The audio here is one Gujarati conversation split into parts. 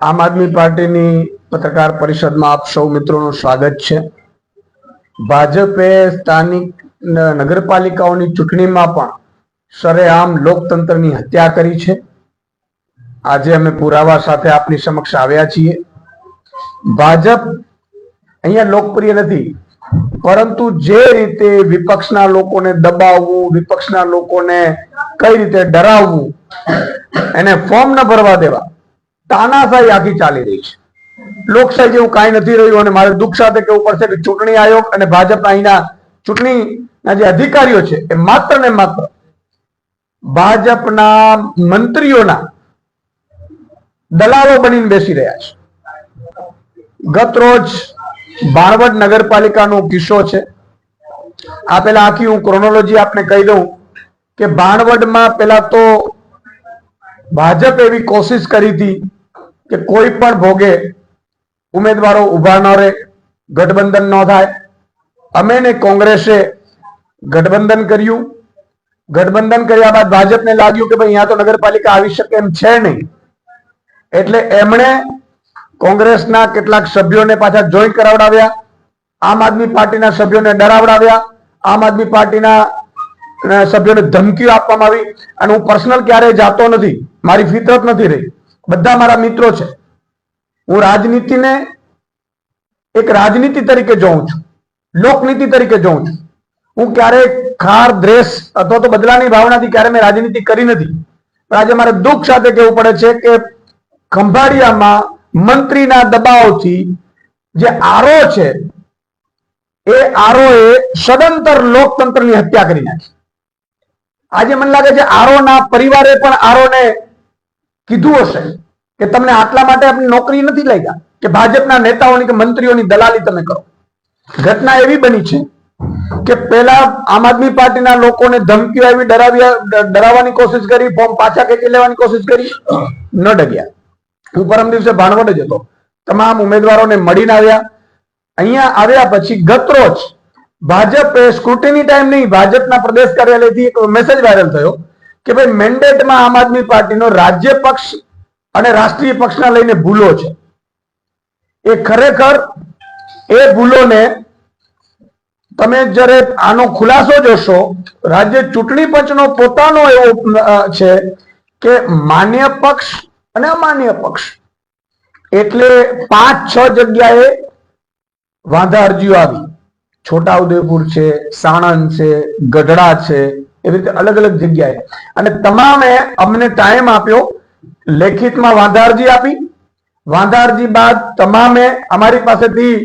આમ આદમી પાર્ટીની પત્રકાર પરિષદમાં આપ સૌ મિત્રોનું સ્વાગત છે. ભાજપે સ્થાનિક નગરપાલિકાઓની ચૂંટણીમાં પણ સરેઆમ લોકતંત્રની હત્યા કરી છે. આજે અમે પુરાવા સાથે આપની સમક્ષ આવ્યા છીએ. ભાજપ અહીંયા લોકપ્રિય નથી, પરંતુ જે રીતે વિપક્ષના લોકોને દબાવવું, વિપક્ષના લોકોને કઈ રીતે ડરાવવું, એને ફોર્મ ન ભરવા દેવા તાનાશાહી આખી ચાલી રહી છે. લોકશાહી જેવું કાંઈ નથી રહ્યું અને મારે દુઃખ સાથે કહેવું પડશે કે ચૂંટણી આયોગ અને ભાજપ અહીંના ચૂંટણીના જે અધિકારીઓ છે એ માત્ર ને માત્ર ભાજપના મંત્રીઓના દલાલો બનીને બેસી રહ્યા છે. ગત રોજ બાણવડ નગરપાલિકાનો કિસ્સો છે. આ પેલા આખી હું ક્રોનોલોજી આપને કહી દઉં કે બાણવડમાં પેલા તો ભાજપ એવી કોશિશ કરી હતી કે કોઈ પણ ભોગે ઉમેદવારો ઊભા ન રહે, ગઠબંધન ન થાય. અમે ને કોંગ્રેસે ગઠબંધન કર્યું. ગઠબંધન કર્યા બાદ ભાજપને લાગ્યું કે ભાઈ અહીંયા તો નગરપાલિકા આવી શકે એમ છે નહીં. એટલે એમણે કોંગ્રેસના કેટલાક સભ્યોને પાછા જોઈન કરાવડાવ્યા. આમ આદમી પાર્ટીના સભ્યોને ડરાવડાવ્યા. આમ આદમી પાર્ટીના સભ્યોને ધમકીઓ આપવામાં આવી. અને હું પર્સનલ ક્યારેય જાતો નથી. મારી ફિતરત નથી રહી. બધા મારા મિત્રો છે. હું રાજનીતિને એક રાજનીતિ તરીકે જોઉં છું. લોકનીતિ તરીકે જોઉં છું. હું ક્યારેય ખાર, દ્રેસ અથવા તો બદલાની ભાવનાથી ક્યારે મેં રાજનીતિ કરી નથી. પણ આજે મારે દુઃખ સાથે કહેવું પડે છે કે ખંભાળિયામાં મંત્રીના દબાવથી જે આરો છે, એ આરો એ સદંતર લોકતંત્રની હત્યા કરી નાખી. આજે મને લાગે છે આરોના પરિવારે પણ આરોને કીધું હશે કે તમને આટલા માટે આપણી નોકરી નથી લાગ્યા, કે ભાજપના નેતાઓની કે મંત્રીઓની દલાલી તમે કરો. ઘટના એવી બની છે કે પેલા આમ આદમી પાર્ટીના લોકોને ધમકીઓ આવી ડરાવ્યા ડરાવવાની કોશિશ કરી, ફોર્મ પાછા ખેંચી લેવાની કોશિશ કરી, ન ડગ્યા. હું પરમ દિવસે ભાણવડ જ હતો. તમામ ઉમેદવારોને મળીને આવ્યા. અહીંયા આવ્યા પછી ગતરોજ ભાજપે સ્ક્રુટીની ટાઈમ નહીં ભાજપના પ્રદેશ કાર્યાલયથી એક મેસેજ વાયરલ થયો. કે ભાઈ મેન્ડેટમાં આમ આદમી પાર્ટીનો રાજ્ય પક્ષ અને રાષ્ટ્રીય પક્ષના લઈને ભૂલો છે. એ ખરેખર એ ભૂલોને તમે જ્યારે આનો ખુલાસો જોશો, રાજ્ય ચૂંટણી પંચનો પોતાનો એવો છે કે માન્ય પક્ષ અને અમાન્ય પક્ષ. એટલે પાંચ, છ જગ્યાએ વાંધા અરજીઓ આવી છોટાઉદેપુર છે, સાણંદ છે, ગઢડા છે એવી રીતે અલગ અલગ જગ્યાએ. અને તમામે અમને ટાઈમ આપ્યો, લેખિતમાં વાંધારજી આપી. વાંધારજી બાદ તમામે અમારી પાસેથી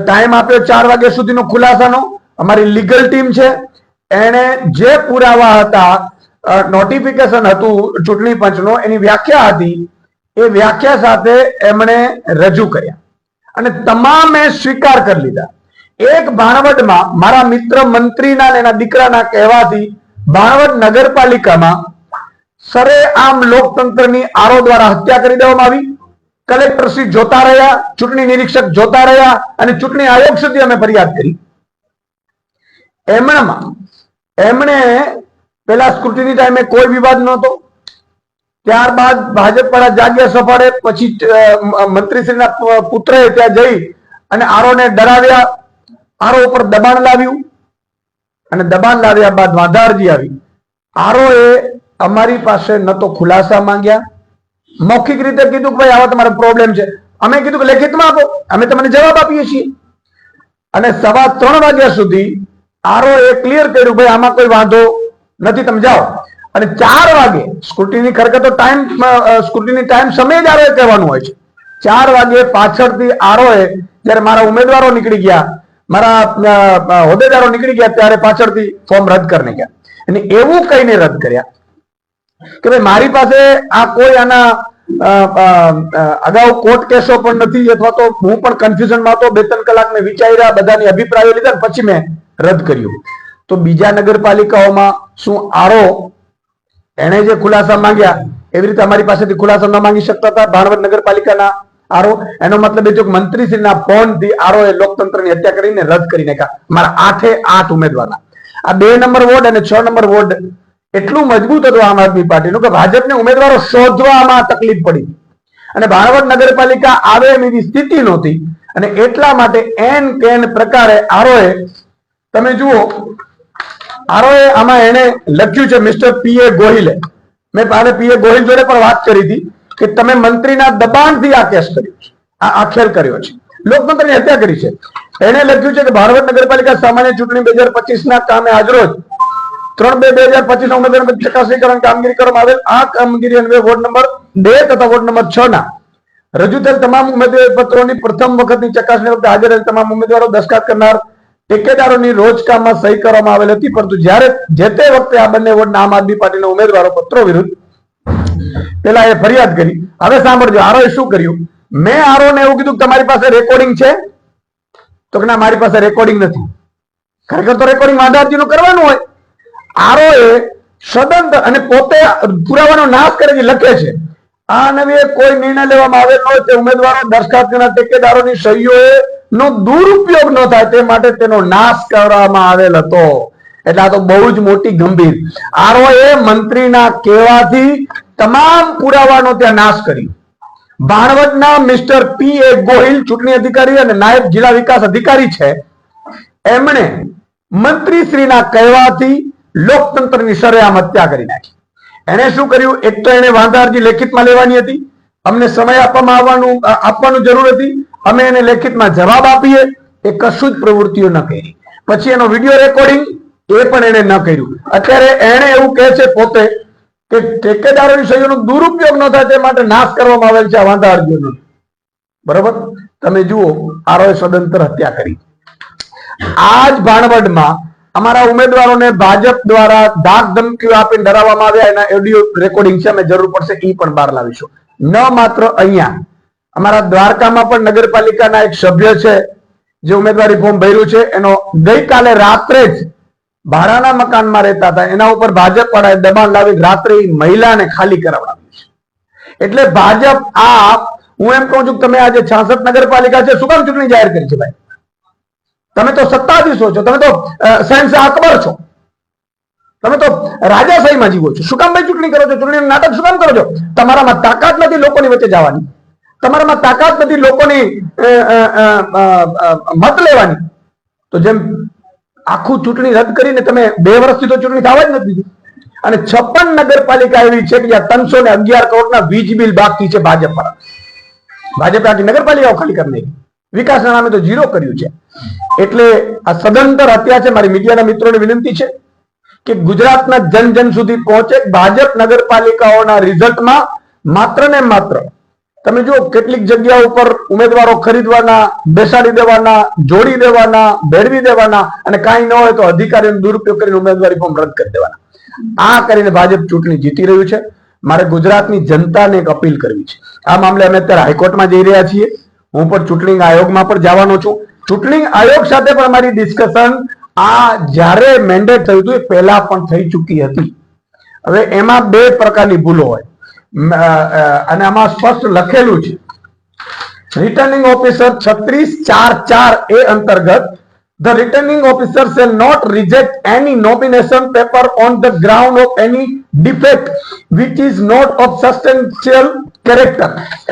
ટાઈમ આપ્યો ચાર વાગ્યા સુધીનો ખુલાસાનો. અમારી લીગલ ટીમ છે. એણે જે પુરાવા હતા નોટિફિકેશન હતું, ચૂંટણી પંચનો, એની વ્યાખ્યા હતી, એ વ્યાખ્યા સાથે એમણે રજૂ કર્યા. અને તમામે સ્વીકાર કરી લીધા. એક ભાણવડમાં મારા મિત્ર મંત્રીના અને એના દીકરાના કહેવાથી ભાણવડ નગરપાલિકામાં સરે આમ લોકતંત્રની આરો દ્વારા હત્યા કરી દેવામાં આવી. કલેક્ટર શ્રી જોતા રહ્યા, ચૂંટણી નિરીક્ષક જોતા રહ્યા અને ચૂંટણી આયોગ સુધી અમે ફરિયાદ કરી. એમણામાં, એમણે પેલા સ્કૂટીની ટાઈમે કોઈ વિવાદ નહોતો. ત્યારબાદ ભાજપ વાળા જાગ્યા સફાળે, પછી મંત્રીશ્રીના પુત્રએ ત્યાં જઈ અને આરોને ડરાવ્યા. આરો ઉપર દબાણ લાવ્યું અને દબાણ લાવ્યા બાદ વાંધારજી આવી. આરો એ અમારી પાસે ન તો ખુલાસા માંગ્યા. મૌખિક રીતે કીધું કે ભાઈ, આવા તમારો પ્રોબ્લેમ છે. અમે કીધું કે લેખિતમાં આપો. અમે તમને જવાબ આપીએ છીએ. અને સવા ત્રણ વાગ્યા સુધી આરો એ ક્લિયર કર્યું, ભાઈ, આમાં કોઈ વાંધો નથી, તમે જાઓ. અને ચાર વાગે સ્કૂટીની ખરેખર તો ટાઈમ સ્કૂટીની ટાઈમ સમય જ આરોએ કહેવાનું હોય છે. ચાર વાગે પાછળથી આરોએ, જ્યારે મારા ઉમેદવારો નીકળી ગયા મારા હોદ્દેદારો નીકળી ગયા ત્યારે પાછળથી ફોર્મ રદ કરીને ગયા. અને એવું કહીને રદ કર્યા કે ભાઈ, મારી પાસે આ કોઈ આના અગાઉ કોર્ટ કેસો પણ નથી, અથવા તો હું પણ કન્ફ્યુઝનમાં હતો, બે ત્રણ કલાક મેં વિચાર્યા, બધાની અભિપ્રાયો લીધા પછી મેં રદ કર્યું. તો બીજા નગરપાલિકાઓમાં શું આરો એણે જે ખુલાસા માંગ્યા, એવી રીતે અમારી પાસેથી ખુલાસા ન માંગી શકતા હતા. ભાણવડ નગરપાલિકાના આરો, એનો મતલબ એ થયો કે મંત્રીશ્રીના ફોનથી આરો લોકતંત્રની હત્યા કરીને રદ કરી નાખ્યા. મારા આઠે આઠ ઉમેદવારના. આ બે નંબર વોર્ડ અને છ નંબર વોર્ડ એટલું મજબૂત હતું આમ આદમી પાર્ટીનું કે ભાજપને ઉમેદવારો શોધવામાં તકલીફ પડી. અને ભાણવડ નગરપાલિકા આવે એમ એવી સ્થિતિ નહોતી. અને એટલા માટે એન કેન પ્રકારે આરોએ, તમે જુઓ, આરોએ આમાં એને લખ્યું છે, મિસ્ટર પી એ ગોહિલે. મેં પાને પી એ ગોહિલ જોડે પણ વાત કરી હતી. કે તમે મંત્રીના દબાણથી આ કેસ કર્યો છે. આ ખેલ કર્યો છે. લોકતંત્રની હત્યા કરી છે. એને લખ્યું છે કે ભાણવડ નગરપાલિકા સામાન્ય ચૂંટણી બે હજાર પચીસ ના કામે આજરોજ ત્રણ બે બે હજાર પચીસ ઉમેદવાર ચકાસણીકરણ કામગીરી કરવામાં આવેલ. આ કામગીરી અન્વયે વોર્ડ નંબર બે તથા વોર્ડ નંબર છ ના રજૂ થયેલ તમામ ઉમેદવારી પત્રોની પ્રથમ વખતની ચકાસણી વખતે હાજર રહેલ તમામ ઉમેદવારો દસ્તખત કરનાર ઠેકેદારોની રોજકામમાં સહી કરવામાં આવેલ હતી. પરંતુ જ્યારે, જે તે વખતે આ બંને વોર્ડના આમ આદમી પાર્ટીના ઉમેદવારો પત્રો વિરુદ્ધ પેલા એ ફરિયાદ કરી. હવે સાંભળજો, આરોએ શું કર્યું? મેં આરોને એવું કીધું તમારી પાસે રેકોર્ડિંગ છે? તો કે ના, મારી પાસે રેકોર્ડિંગ નથી. ખરેખર તો રેકોર્ડિંગનું કરવાનું હોય. આરો એ સદંત અને પોતે પુરાવાનો નાશ કરી લખે છે. આ નવી કોઈ નિર્ણય લેવામાં આવેલ તે ઉમેદવારો દરખાસ્તના ટેકેદારોની સહીઓ નો દુરુપયોગ ન થાય તે માટે તેનો નાશ કરવામાં આવેલ હતો. એટલે આ તો બહુ જ મોટી ગંભીર. આરોએ મંત્રીના કહેવાથી તમામ પુરાવાનો ત્યાં નાશ કર્યો. ભાણવડના મિસ્ટર પી એ ગોહિલ ચૂંટણી અધિકારી અને નાયબ જિલ્લા વિકાસ અધિકારી છે. એમણે મંત્રીશ્રીના કહેવાથી લોકતંત્રની સરેઆમ હત્યા કરી નાખી. એને શું કર્યું? એક તો એને વાંધા લેખિતમાં લેવાની હતી. અમને સમય આપવામાં આવવાનું આપવાનું જરૂર હતી. અમે એને લેખિતમાં જવાબ આપીએ. એ કશું જ પ્રવૃત્તિઓ ન કરી. પછી એનો વીડિયો રેકોર્ડિંગ એ પણ એને ન કર્યું. અત્યારે એને એવું કહે છે પોતે કે ઠેકેદારોની સહીઓનો દુરુપયોગ ન થાય તે માટે નાશ કરવામાં આવેલ છે આ વાંધા અરજીઓનો બરોબર? તમે જુઓ, આરોએ સ્વતંત્ર હત્યા કરી. આ જ ભાણવડમાં અમારા ઉમેદવારોને ભાજપ દ્વારા ધાક ધમકીઓ આપીને ડરાવવામાં આવ્યા. એના ઓડિયો રેકોર્ડિંગ છે, અમે જરૂર પડશે એ પણ બહાર લાવીશું. ન માત્ર અહીંયા, અમારા દ્વારકામાં પણ નગરપાલિકાના એક સભ્ય છે, જે ઉમેદવારી ફોર્મ ભર્યું છે. એનો ગઈકાલે રાત્રે જ ભાડાના મકાનમાં રહેતા હતા. એના ઉપર ભાજપ વાળાએ દબાણ લાવી રાત્રે મહિલાને ખાલી કરાવડાવી એટલે ભાજપ આ, હું એમ કહું છું તમે આજે છાસઠ નગરપાલિકા છે, શું કામ ચૂંટણી જાહેર કરી છે ભાઈ? તમે તો સત્તાધીશો છો, તમે તો શહેનશાહ અકબર છો. તમે તો રાજાશાહીમાં જીવો છો. શું કામ ભાઈ ચૂંટણી કરો છો? ચૂંટણી નાટક શું કામ કરો છો? તમારામાં તાકાત નથી લોકોની વચ્ચે જવાની. તમારામાં તાકાત નથી લોકોની મત લેવાની. તો જેમ આખું ચૂંટણી રદ કરીને તમે બે વર્ષથી તો ચૂંટણી થવા જ નથી અને છપ્પન નગરપાલિકા એવી છે કે જ્યાં ત્રણસો ને અગિયાર કરોડના વીજ બિલ બાકી છે ભાજપ પર ભાજપે આખી નગરપાલિકાઓ ખાલી કરી નાખી. વિકાસના નામે તો ઝીરો કર્યું છે. એટલે આ સદંતર હત્યા છે મારી મીડિયાના મિત્રોને વિનંતી છે કે ગુજરાતના જન જન સુધી પહોંચે. ભાજપ નગરપાલિકાઓના રિઝલ્ટમાં માત્ર ને માત્ર તમે જુઓ, કેટલીક જગ્યા ઉપર ઉમેદવારો ખરીદવાના, બેસાડી દેવાના, જોડી દેવાના, ભેળવી દેવાના અને કાંઈ ન હોય તો અધિકારીનો દુરુપયોગ કરીને ઉમેદવારી ફોર્મ રદ કરી દેવાના. આ કરીને ભાજપ ચૂંટણી જીતી રહ્યું છે. મારે ગુજરાતની જનતાને એક અપીલ કરવી છે. આ મામલે અમે અત્યારે હાઈકોર્ટમાં જઈ રહ્યા છીએ. હું પણ ચૂંટણી આયોગમાં પણ જવાનો છું. ચૂંટણી આયોગ સાથે પણ મારી ડિસ્કશન આ જ્યારે મેન્ડેટ થયું હતું એ પહેલા પણ થઈ ચૂકી હતી. હવે એમાં બે પ્રકારની ભૂલો હોય. અને આમાં સ્પષ્ટ લખેલું છે રિટર્નિંગ ઓફિસર છત્રીસ ચાર ચાર એ અંતર્ગત, The returning officer shall not reject any nomination paper on the ground of any defect which is not of substantial character.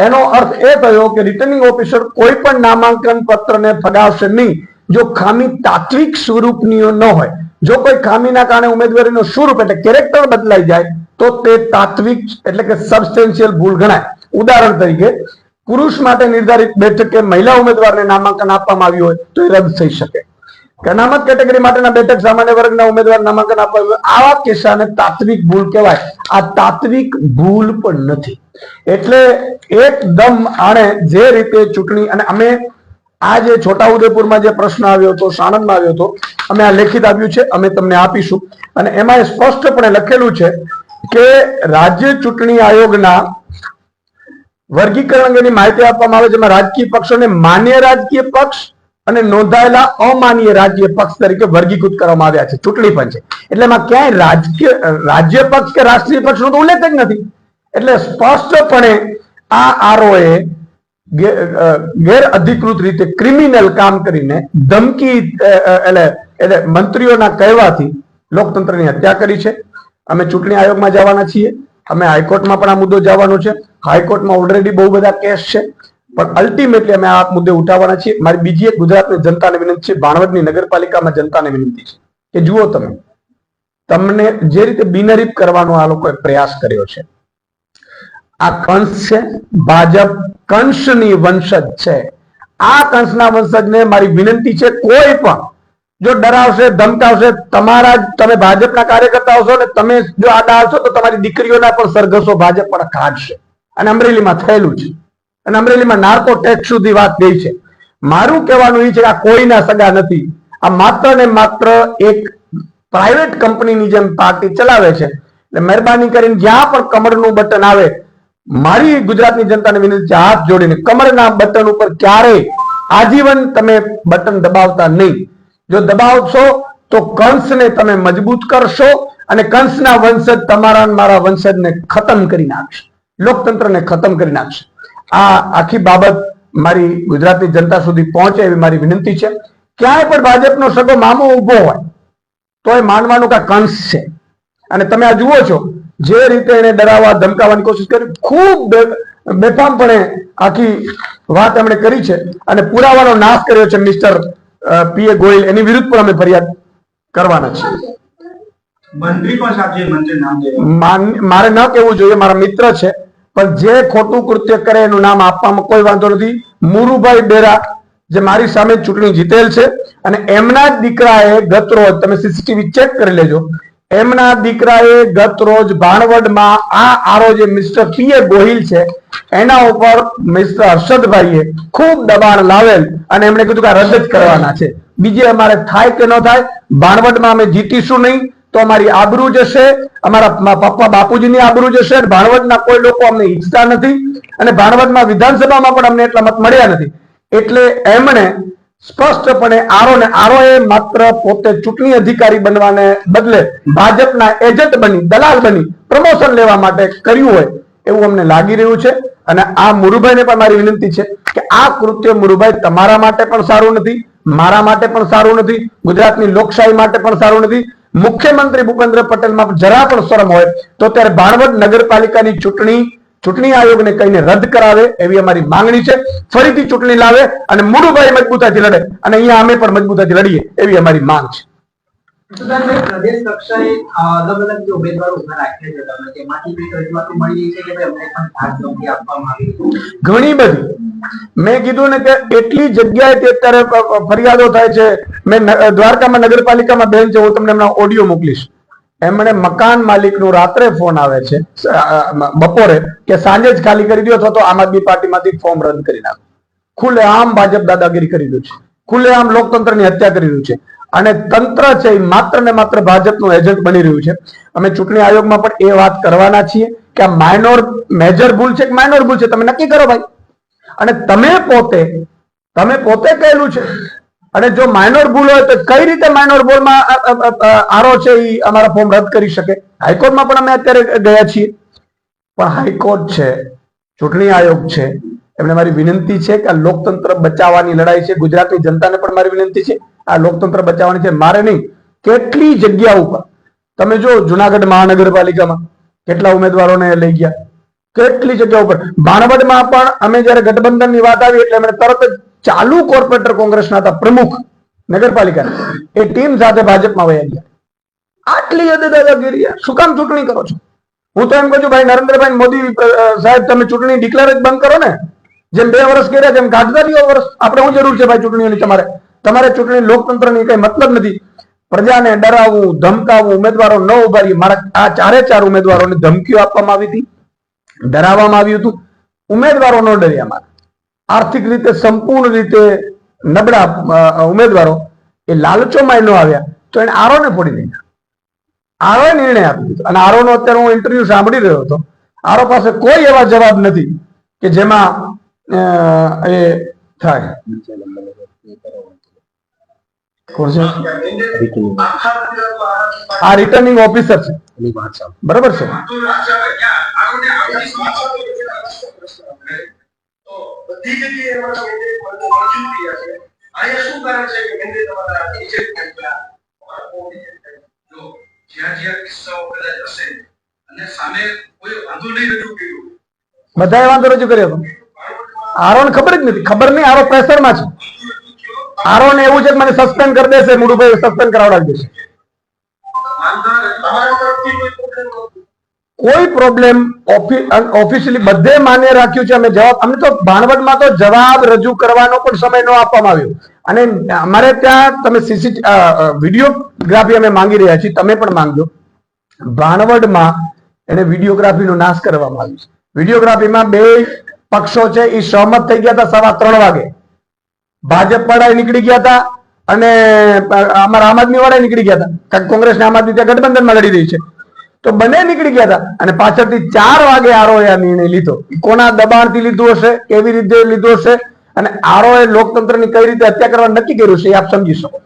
એનો અર્થ એ થયો કે રિટર્નિંગ ઓફિસર કોઈ પણ નામાંકન પત્રને ફગાવશે નહીં જો ખામી તાત્વિક સ્વરૂપની ન હોય, જો કોઈ ખામીના કારણે ઉમેદવારીનો સ્વરૂપ એટલે કેરેક્ટર બદલાઈ જાય તો તે તાત્વિક એટલે કે સબસ્ટેન્શિયલ ભૂલ ગણાય. ઉદાહરણ તરીકે, પુરુષ માટે નિર્ધારિત બેઠકે મહિલા ઉમેદવારને નામાંકન આપવામાં આવ્યું હોય તો એ રદ થઈ શકે. અનામત કેટેગરી માટેના બેઠક સામાન્ય વર્ગના ઉમેદવાર નામાંકન આપવામાં આવા કિસ્સાને તાત્વિક ભૂલ કહેવાય. આ તાત્વિક ભૂલ પણ નથી. એટલે એકદમ આણે જે રીતે ચૂંટણી, અને અમે આ જે છોટાઉદેપુરમાં જે પ્રશ્ન આવ્યો હતો, સાણંદમાં આવ્યો હતો, અમે આ લેખિત આવ્યું છે, અમે તમને આપીશું. અને એમાં એ સ્પષ્ટપણે લખેલું છે કે રાજ્ય ચૂંટણી આયોગના વર્ગીકરણ અંગેની માહિતી આપવામાં આવે જેમાં રાજકીય પક્ષોને માન્ય રાજકીય પક્ષ અને નોંધાયેલા અમાન્ય રાજ્ય પક્ષ તરીકે વર્ગીકૃત કરવામાં આવ્યા છે. ચૂંટણી પંચે. એટલે એમાં ક્યાંય રાજકીય, રાજ્ય પક્ષ કે રાષ્ટ્રીય પક્ષનો તો ઉલ્લેખ જ નથી. એટલે સ્પષ્ટપણે આ આરોએ ગેર અધિકૃત રીતે ક્રિમિનલ કામ કરીને ધમકી એટલે એટલે મંત્રીઓના કહેવાથી લોકતંત્રની હત્યા કરી છે. અમે ચૂંટણી આયોગમાં જવાના છીએ. અમે હાઈકોર્ટમાં પણ આ મુદ્દો જવાનો છે. હાઈકોર્ટમાં ઓલરેડી બહુ બધા કેસ છે. પણ અલ્ટિમેટલી અમે આ મુદ્દે ઉઠાવવાના છીએ. મારી બીજી એક ગુજરાતની જનતાને વિનંતી છે, ભાણવડની નગરપાલિકામાં જનતાને વિનંતી છે કે જુઓ તમે, તમને જે રીતે બિનહરીફ કરવાનો આ લોકોએ પ્રયાસ કર્યો છે, આ કંસ છે, ભાજપ કંસની વંશજ છે. આ કંસના વંશજને મારી વિનંતી છે, કોઈ પણ જો ડરાવશે, ધમકાવશે, તમારા તમે ભાજપના કાર્યકર્તા હશો ને તમે જો આડા આવશો તો તમારી દીકરીઓના પણ સરઘસો ભાજપ પણ કાઢશે અને અમરેલીમાં થયેલું છે. અને અમરેલીમાં નાર્કો ટેક્સ સુધી વાત ગઈ છે. મારું કહેવાનું એ છે કે આ કોઈના સગા નથી. આ માત્ર ને માત્ર એક પ્રાઇવેટ કંપનીની જેમ પાર્ટી ચલાવે છે. એટલે મહેરબાની કરીને જ્યાં પણ કમળનું બટન આવે, મારી ગુજરાતની જનતાને વિનંતી હાથ જોડીને કમરના બટન ઉપર ક્યારેય આજીવન તમે બટન દબાવતા નહીં. જો દબાવશો તો કંસને તમે મજબૂત કરશો અને કંસના વંશજ તમારા મારા વંશજને ખતમ કરી નાખશે. લોકતંત્રને ખતમ કરી નાખશે. આ આખી બાબત મારી ગુજરાતની જનતા સુધી પહોંચે એવી મારી વિનંતી છે. ક્યાંય પણ ભાજપનો સગો મામો ઊભો હોય તો એ માનવાનું કે કંસ છે. અને તમે આ જુઓ છો, જે રીતે એને ડરાવવા, ધમકાવવાની કોશિશ કરી, ખૂબ બેફામપણે આખી વાત એમણે કરી છે અને પુરાવાનો નાશ કર્યો છે મિસ્ટર પીએ ગોયલ એની વિરુદ્ધ પણ અમે ફરિયાદ કરવાના છીએ. મારે ન કહેવું જોઈએ મારા મિત્ર છે પણ જે ખોટું કૃત્ય કરે એનું નામ આપવામાં કોઈ વાંધો નથી. મુરુભાઈ બેરા જે મારી સામે ચૂંટણી જીતેલ છે અને એમના જ દીકરાએ ગત રોજ તમે સીસીટીવી ચેક કરી લેજો એમના દીકરાએ ગત રોજ ભાણવડમાં આ આરો જે મિસ્ટર પીએ ગોહિલ છે, એના ઉપર મિસ્ટર હર્ષદભાઈએ ખૂબ દબાણ લાવેલ અને એમણે કીધું કે રદ જ કરવાના છે. બીજે અમારે થાય કે ન થાય, ભાણવડમાં અમે જીતીશું નહીં, તો અમારી આબરૂ જશે, અમારા પપ્પા બાપુજીની આબરૂ જશે ભાણવડના કોઈ લોકો અમને ઈચ્છતા નથી અને ભાણવડમાં વિધાનસભામાં પણ અમને એટલા મત મળ્યા નથી. એટલે એમણે સ્પષ્ટપણે આરો ને આરો એ માત્ર પોતે ચૂંટણી અધિકારી બનવાને બદલે ભાજપના એજન્ટ બની, દલાલ બની, પ્રમોશન લેવા માટે કર્યું હોય એવું અમને લાગી રહ્યું છે. અને આ મુરુભાઈને પણ મારી વિનંતી છે કે આ કૃત્ય મુરુભાઈ તમારા માટે પણ સારું નથી, મારા માટે પણ સારું નથી, ગુજરાતની લોકશાહી માટે પણ સારું નથી. મુખ્યમંત્રી ભૂપેન્દ્ર પટેલમાં જરા પણ શરમ હોય તો ત્યારે ભાણવડ નગરપાલિકાની ચૂંટણી ચૂંટણી આયોગને કહીને રદ કરાવે એવી અમારી માંગણી છે. ફરીથી ચૂંટણી લાવે અને મુરુભાઈ મજબૂતાથી લડે અને અહીંયા અમે પણ મજબૂતાથી લડીએ એવી અમારી માંગ છે. પ્રદેશ કક્ષાએ અલગ અલગ જે ઉમેદવારો ઊભા રાખ્યા છે તમે તેમાંથી કંઈક રજૂઆતો મળી રહી છે કે ભાઈ અમને પણ ભાગ નોકરી આપવામાં આવી ઘણી બધી. મેં કીધું ને કે એટલી જગ્યાએથી અત્યારે ફરિયાદો થાય છે. મેં દ્વારકામાં નગરપાલિકામાં બેન છે હું તમને એમના ઓડિયો મોકલીશ. એમણે મકાન માલિકનું રાત્રે ફોન આવે છે બપોરે કે સાંજે જ ખાલી કરી દો અથવા તો આમ આદમી પાર્ટીમાંથી ફોર્મ રદ કરી નાખો. ખુલ્લે આમ ભાજપ દાદાગીરી કરી રહ્યું છે. ખુલ્લે આમ લોકતંત્રની હત્યા કરી રહ્યું છે. અને તંત્ર છે એ માત્ર ને માત્ર ભાજપનું એજન્ટ બની રહ્યું છે. અમે ચૂંટણી આયોગમાં પણ એ વાત કરવાના છીએ કે આ માઇનોર મેજર ભૂલ છે કે માઇનોર ભૂલ છે? તમે નક્કી કરો ભાઈ. અને તમે પોતે તમે પોતે કહેલું છે અને જો માઇનોર ભૂલ હોય તો કઈ રીતે માઇનોર ભૂલમાં આરો છે એ અમારા ફોર્મ રદ કરી શકે? હાઈકોર્ટમાં પણ અમે અત્યારે ગયા છીએ. પણ હાઈકોર્ટ છે, ચૂંટણી આયોગ છે, એમને મારી વિનંતી છે કે આ લોકતંત્ર બચાવવાની લડાઈ છે. ગુજરાતની જનતાને પણ મારી વિનંતી છે, આ લોકતંત્ર બચાવવાની છે. મારે નહીં, કેટલી જગ્યા ઉપર, તમે જો જુનાગઢ મહાનગરપાલિકામાં કેટલા ઉમેદવારોને લઈ ગયા? કેટલી જગ્યા ઉપર? ભાણવડમાં પણ અમે જયારે ગઠબંધનની વાત આવી એટલે એમણે તરત જ ચાલુ કોર્પોરેટર કોંગ્રેસના હતા પ્રમુખ નગરપાલિકાના. એ ટીમ સાથે ભાજપમાં વયા ગયા. આટલી હદે દાદાગીરી શું કામ ચૂંટણી કરો છો? હું તો એમ કહું છું, ભાઈ, નરેન્દ્રભાઈ મોદી સાહેબ, તમે ચૂંટણી ડિક્લેર જ બંધ કરો ને. જેમ બે વર્ષ કર્યા તેમ કાઢતા વર્ષ. આપણે શું જરૂર છે, ભાઈ, ચૂંટણીઓની તમારે. તમારે ચૂંટણી લોકતંત્રની કઈ મતલબ નથી. પ્રજાને ડરાવવું, ધમકાવવું, ઉમેદવારો ન ઉભારી મારા આ ચારે ચાર ઉમેદવારોને ધમકીઓ આપવામાં આવી હતી. ડરાવવામાં આવ્યું હતું. ઉમેદવારો ન ડર્યામાં આર્થિક રીતે સંપૂર્ણ રીતે નબળા ઉમેદવારો એ લાલચોમાં ન આવ્યા તો એને આરોને ફોડી દીધા આરોએ નિર્ણય આપી દીધો. અને આરોનો અત્યારે હું ઇન્ટરવ્યુ સાંભળી રહ્યો હતો. આરો પાસે કોઈ એવા જવાબ નથી કે જેમાં એ થાય. કોણ છે? આ રિટર્નિંગ ઓફિસર છે બરાબર છે. બધા વાંધો રજૂ કર્યો બધાએ વાંધો રજૂ કર્યો. હતો આરોને ખબર જ નથી. ખબર નહીં આરો પ્રેશરમાં છે. આરોને એવું છે મને સસ્પેન્ડ કરી દેશે, મુડુભાઈ સસ્પેન્ડ કરાવડાવી દેશે. કોઈ પ્રોબ્લેમ ઓફિશિયલી બધે માન્ય રાખ્યું છે, અમે જવાબ, અમને તો ભાણવડમાં તો જવાબ રજૂ કરવાનો પણ સમય ન આપવામાં આવ્યો. અને અમારે ત્યાં તમે સીસી વિડીયોગ્રાફી અમે માંગી રહ્યા છીએ, તમે પણ માંગજો. ભાણવડમાં એને વિડીયોગ્રાફીનો નાશ કરવામાં આવ્યો છે. વિડીયોગ્રાફીમાં બે પક્ષો છે, એ સહમત થઈ ગયા હતા સવા ત્રણ વાગે. ભાજપ વાળા નીકળી ગયા હતા અને અમારા આમ આદમી વાળા નીકળી ગયા હતા. કોંગ્રેસ ને આમ આદમી ત્યાં ગઠબંધનમાં લડી રહી છે. તો બંને નીકળી ગયા હતા અને પાછળથી ચાર વાગે આરોએ આ નિર્ણય લીધો. કોના દબાણથી લીધું હશે, કેવી રીતે લીધું હશે અને આરોએ લોકતંત્રની કઈ રીતે હત્યા કરવા નક્કી કર્યું છે એ આપ સમજી શકો